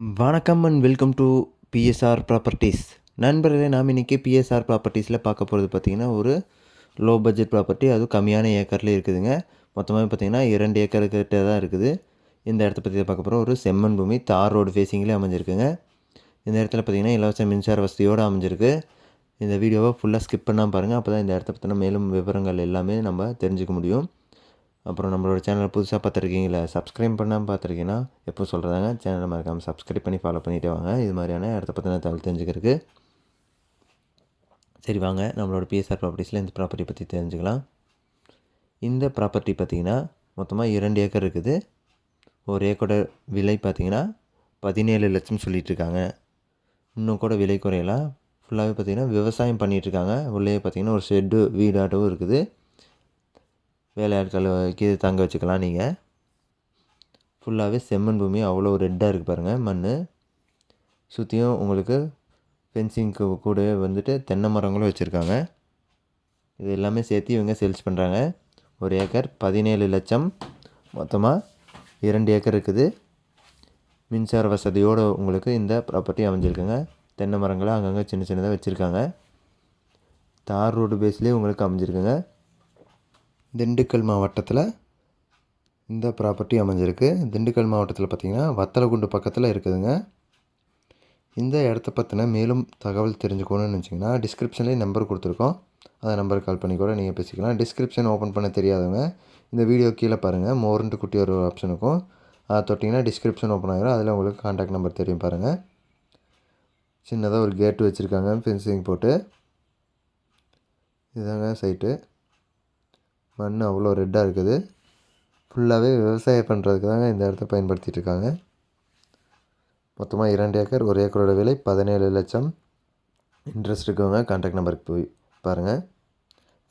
வணக்கம் and welcome to BSR properties நண்பர்களே நாம் இன்றைக்கி பிஎஸ்ஆர் ப்ராப்பர்ட்டிஸில் பார்க்க போகிறது பார்த்திங்கன்னா ஒரு லோ பட்ஜெட் ப்ராப்பர்ட்டி அதுவும் கம்மியான ஏக்கரில் இருக்குதுங்க. மொத்தமாக பார்த்திங்கன்னா இரண்டு ஏக்கர்கிட்ட தான் இருக்குது. இந்த இடத்த பற்றி பார்க்க போகிறோம் ஒரு செம்மன் பூமி தார் ரோடு ஃபேஸிங்லேயே அமைஞ்சிருக்குங்க. இந்த இடத்துல பார்த்திங்கன்னா இலவச மின்சார வசதியோடு அமைஞ்சிருக்கு. இந்த வீடியோவை ஃபுல்லாக ஸ்கிப் பண்ணால் பாருங்கள் அப்போ தான் இந்த இடத்த பற்றின மேலும் விவரங்கள் எல்லாமே நம்ம தெரிஞ்சுக்க முடியும். அப்புறம் நம்மளோட சேனலை புதுசாக பார்த்துருக்கீங்களா சப்ஸ்கிரைப் பண்ணாமல் பார்த்துருக்கீங்கன்னா எப்போ சொல்கிறாங்க சேனலை மறக்காமல் சப்ஸ்கிரைப் பண்ணி ஃபாலோ பண்ணிகிட்டே வாங்க. இது மாதிரியான இடத்த பற்றின தகவல் தெரிஞ்சுக்கிறதுக்கு. சரி வாங்க. நம்மளோட பிஎஸ்ஆர் ப்ராப்பர்ட்டிஸில் இந்த ப்ராப்பர்ட்டி பற்றி தெரிஞ்சுக்கலாம். இந்த ப்ராப்பர்ட்டி பார்த்திங்கன்னா மொத்தமாக இரண்டு ஏக்கர் இருக்குது. ஒரு ஏக்கரோட விலை பார்த்திங்கன்னா பதினேழு லட்சம் சொல்லிகிட்ருக்காங்க இன்னும் கூட விலை குறையலாம் ஃபுல்லாகவே பார்த்திங்கன்னா விவசாயம் பண்ணிகிட்ருக்காங்க உள்ளே பார்த்திங்கன்னா ஒரு ஷெட்டு வீடாட்டவும் இருக்குது. வேலையாட்களை கீழே தங்க வச்சுக்கலாம் நீங்கள் ஃபுல்லாகவே செம்மண் பூமி அவ்வளோ ரெட்டாக இருக்குது பாருங்கள் மண் சுற்றியும் உங்களுக்கு ஃபென்சிங்க்கு கூடவே வந்துட்டு தென்னை மரங்களும் வச்சுருக்காங்க. இது எல்லாமே சேர்த்து இவங்க சேல்ஸ் பண்ணுறாங்க ஒரு ஏக்கர் பதினேழு லட்சம் மொத்தமாக இரண்டு ஏக்கர் இருக்குது. மின்சார வசதியோடு உங்களுக்கு இந்த ப்ராப்பர்ட்டி அமைஞ்சிருக்குங்க. தென்னை மரங்களை அங்கங்கே சின்ன சின்னதாக வச்சுருக்காங்க. தார் ரோடு பேஸ்லேயே உங்களுக்கு அமைஞ்சிருக்குங்க. திண்டுக்கல் மாவட்டத்தில் இந்த ப்ராப்பர்ட்டி அமைஞ்சிருக்கு. திண்டுக்கல் மாவட்டத்தில் பார்த்திங்கன்னா வத்தலகுண்டு பக்கத்தில் இருக்குதுங்க. இந்த இடத்த பற்றின மேலும் தகவல் தெரிஞ்சுக்கணும்னு நினச்சிங்கன்னா டிஸ்கிரிப்ஷன்லேயே நம்பர் கொடுத்துருக்கோம். அந்த நம்பருக்கு கால் பண்ணி கூட நீங்கள் பேசிக்கலாம். டிஸ்கிரிப்ஷன் ஓப்பன் பண்ண தெரியாதவங்க இந்த வீடியோ கீழே பாருங்கள் மோர்ன்ட்டு குட்டி ஒரு ஆப்ஷன் இருக்கும். அதை தொட்டிங்கன்னா டிஸ்கிரிப்ஷன் ஓப்பன் ஆகிடும் அதில் உங்களுக்கு காண்டாக்ட் நம்பர் தெரியும் பாருங்கள் சின்னதாக ஒரு கேட்டு வச்சுருக்காங்க. ஃபென்சிங் போட்டு. இதுதாங்க சைட்டு மண் அவ்வளோ ரெட்டாக இருக்குது. ஃபுல்லாகவே விவசாயம் பண்ணுறதுக்கு தாங்க இந்த இடத்த பயன்படுத்திகிட்டு இருக்காங்க மொத்தமாக இரண்டு ஏக்கர் ஒரு ஏக்கரோட விலை பதினேழு லட்சம். இன்ட்ரெஸ்ட் இருக்கவங்க கான்டாக்ட் நம்பருக்கு போய் பாருங்கள்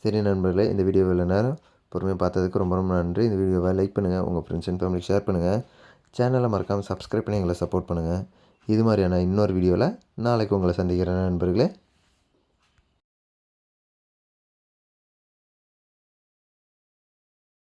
சரி நண்பர்களே இந்த வீடியோ இவ்வளோ நேரம். பொறுமையாக பார்த்ததுக்கு ரொம்ப ரொம்ப நன்றி. இந்த வீடியோவை லைக் பண்ணுங்கள் உங்கள் ஃப்ரெண்ட்ஸ் அண்ட் ஃபேமிலிக்கு ஷேர் பண்ணுங்கள் சேனலை மறக்காமல் சப்ஸ்கிரைப் பண்ணி எங்களை சப்போர்ட் பண்ணுங்கள் இது மாதிரியான இன்னொரு வீடியோவில் நாளைக்கு உங்களை சந்திக்கிறேன் நண்பர்களே.